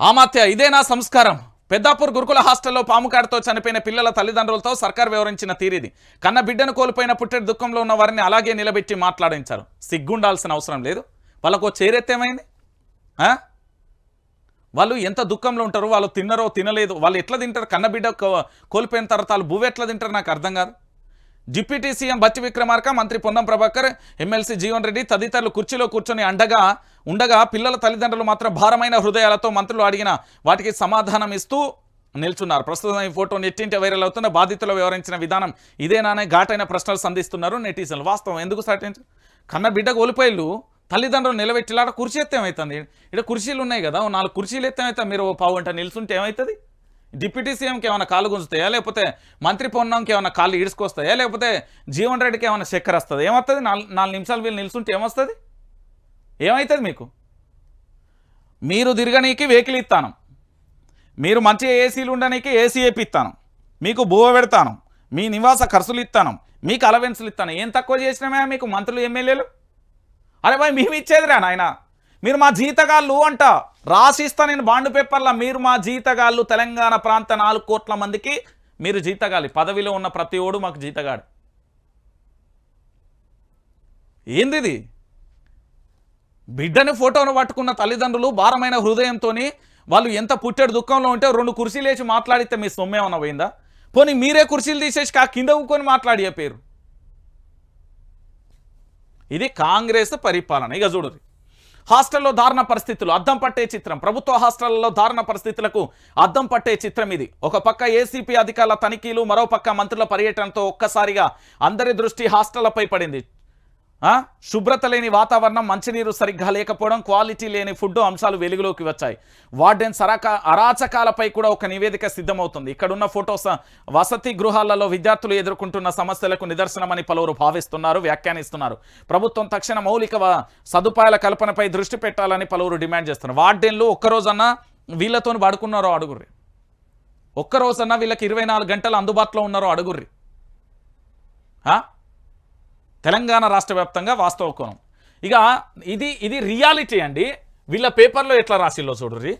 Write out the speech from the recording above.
ఆమాత్య ఇదేనా సంస్కారం. పెద్దాపూర్ గురుకుల హాస్టల్లో పాముకాడతో చనిపోయిన పిల్లల తల్లిదండ్రులతో సర్కార్ వివరించిన తీరిది. కన్న బిడ్డను కోల్పోయిన పుట్టెడు దుఃఖంలో ఉన్న వారిని అలాగే నిలబెట్టి మాట్లాడించారు. సిగ్గుండాల్సిన అవసరం లేదు. వాళ్ళకు చేరెత్తేమైంది? వాళ్ళు ఎంత దుఃఖంలో ఉంటారు వాళ్ళు తిన్నరో తినలేదు. వాళ్ళు ఎట్లా తింటారు? కన్నబిడ్డ కో- కోల్పోయిన తర్వాత వాళ్ళు భూవి ఎట్లా తింటారు? నాకు అర్థం కాదు. డిప్యూటీ సీఎం బట్టి విక్రమార్క మంత్రి పొన్నం ప్రభాకర్ ఎమ్మెల్సీ జీవన్ రెడ్డి తదితరులు కుర్చీలో కూర్చొని అండగా ఉండగా పిల్లల తల్లిదండ్రులు మాత్రం భారమైన హృదయాలతో మంత్రులు అడిగిన వాటికి సమాధానం ఇస్తూ నిల్చున్నారు. ప్రస్తుతం ఈ ఫోటో నెట్టింటి వైరల్ అవుతున్న బాధితులు వివరించిన విధానం ఇదేనానే ఘాటైన ప్రశ్నలు సంధిస్తున్నారు నెటిజన్లు. వాస్తవం ఎందుకు సాటించు కన్న బిడ్డ కోల్పోయిళ్ళు తల్లిదండ్రులు నిలబెట్టిలాట కుర్చీ ఎత్తే ఏమవుతుంది ఇక్కడ కుర్చీలు ఉన్నాయి కదా ఓ నాలుగు కుర్చీలు ఎత్తే ఏమవుతుంది మీరు ఓ పావు గంట నిల్చుంటే ఏమవుతుంది డిప్యూటీ సీఎంకి ఏమైనా కాళ్ళు గుంజుతాయా? లేకపోతే మంత్రి పొన్నంకి ఏమైనా కాళ్ళు ఈడ్చుకొస్తాయా? లేకపోతే జీవన్ రెడ్డికి ఏమైనా చక్కెర వస్తుంది? ఏమవుతుంది నాలుగు నిమిషాలు వీళ్ళు నిల్చుంటే ఏమొస్తుంది? ఏమవుతుంది మీకు? మీరు తిరగనీకి వెహికల్ ఇస్తాను మీరు మంచిగా ఏసీలు ఉండనీకి ఏసీ వేపిస్తాను మీకు భూవ పెడతాను. మీ నివాస ఖర్చులు ఇస్తాను మీకు అలవెన్సులు ఇస్తాను ఏం తక్కువ చేసినామే మీకు మంత్రులు ఎమ్మెల్యేలు? అరే భాయ్ మేము ఇచ్చేదిరా నాయన. మీరు మా జీతగాళ్ళు అంట. రాసిస్తా నేను బాండ్ పేపర్ల మీరు మా జీతగాళ్ళు తెలంగాణ ప్రాంత నాలుగు కోట్ల మందికి మీరు జీతగాలి పదవిలో ఉన్న ప్రతి ఓడు మాకు జీతగాడు. ఏందిది? బిడ్డని ఫోటోను పట్టుకున్న తల్లిదండ్రులు భారమైన హృదయంతో వాళ్ళు ఎంత పుట్టెడు దుఃఖంలో ఉంటే రెండు కుర్చీలు వేసి మాట్లాడితే మీ సొమ్మేమన్నా పోయిందా? పోనీ మీరే కుర్చీలు తీసేసి కా కింద ఊకొని మాట్లాడి పేరు. ఇది కాంగ్రెస్ పరిపాలన. ఇక చూడరు హాస్టల్లో దారుణ పరిస్థితులు. అద్దం పట్టే చిత్రం. ప్రభుత్వ హాస్టళ్ళలో దారుణ పరిస్థితులకు అద్దం పట్టే చిత్రం ఇది. ఒక పక్క ఏసీపీ అధికారుల తనిఖీలు మరో పక్క మంత్రుల పర్యటనతో ఒక్కసారిగా అందరి దృష్టి హాస్టళ్ళపై పడింది. శుభ్రత లేని వాతావరణం మంచినీరు సరిగ్గా లేకపోవడం క్వాలిటీ లేని ఫుడ్ అంశాలు వెలుగులోకి వచ్చాయి. వార్డెన్ సరక అరాచకాలపై కూడా ఒక నివేదిక సిద్ధమవుతుంది. ఇక్కడున్న ఫొటోస్ వసతి గృహాలలో విద్యార్థులు ఎదుర్కొంటున్న సమస్యలకు నిదర్శనమని పలువురు భావిస్తున్నారు వ్యాఖ్యానిస్తున్నారు. ప్రభుత్వం తక్షణ మౌలిక సదుపాయాల కల్పనపై దృష్టి పెట్టాలని పలువురు డిమాండ్ చేస్తున్నారు. వార్డెన్లు ఒక్కరోజన్నా వీళ్ళతో పడుకున్నారో అడుగుర్రి ఒక్కరోజన్నా వీళ్ళకి ఇరవై నాలుగు గంటలు అందుబాటులో ఉన్నారో అడుగుర్రి తెలంగాణ రాష్ట్ర వ్యాప్తంగా వాస్తవ కోణం. ఇక ఇది ఇది రియాలిటీ అండి. వీళ్ళ పేపర్లో ఎట్లా రాసిల్లో చూడుర్రి?